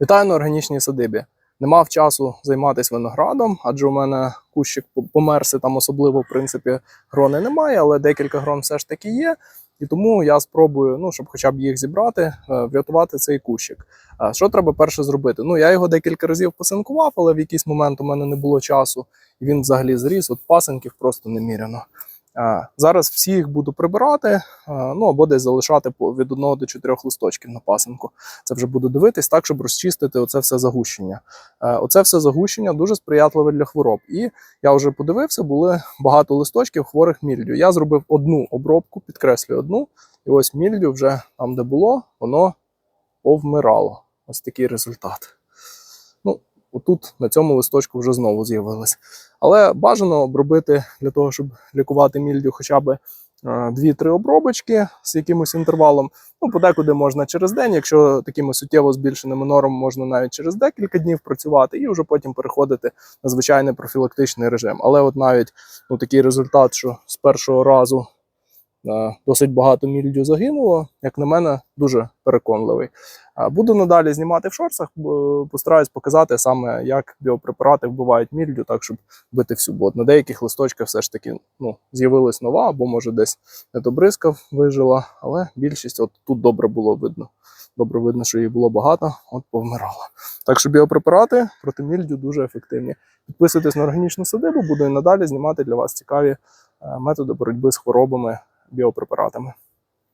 Вітаю на органічній садибі. Не мав часу займатися виноградом, адже у мене кущик по- померся, там особливо, в принципі, грони немає, але декілька грон все ж таки є. І тому я спробую, ну, щоб хоча б їх зібрати, е, врятувати цей кущик. А Що треба перше зробити? Ну, я його декілька разів посинкував, але в якийсь момент у мене не було часу, і він взагалі зріс, от пасинків просто неміряно. Зараз всі їх буду прибирати, ну або десь залишати від одного до чотирьох листочків на пасинку. Це вже буду дивитись так, щоб розчистити оце все загущення. Оце все загущення дуже сприятливе для хвороб. І я вже подивився, були багато листочків хворих мільдю. Я зробив одну обробку, підкреслюю одну, і ось мільдю вже там, де було, воно повмирало. Ось такий результат. Отут на цьому листочку вже знову з'явилось. Але бажано обробити для того, щоб лікувати мільдю хоча б е, 2-3 обробочки з якимось інтервалом. Ну, подекуди можна через день, якщо такими суттєво збільшеними нормами можна навіть через декілька днів працювати і вже потім переходити на звичайний профілактичний режим. Але от навіть ну, такий результат, що з першого разу е, досить багато мільдю загинуло, як на мене, дуже переконливий. Е, Буду надалі знімати в шорсах, бо постараюсь показати саме, як біопрепарати вбивають мільдю, так щоб бити всю бот. На деяких листочках все ж таки ну, з'явилась нова, або може десь недобризкав вижила, але більшість от тут добре було видно. Добре видно, що її було багато, от повмирало. Так що біопрепарати проти мільдю дуже ефективні. Підписуйтесь на органічну садибу, буду і надалі знімати для вас цікаві е, методи боротьби з хворобами біопрепаратами.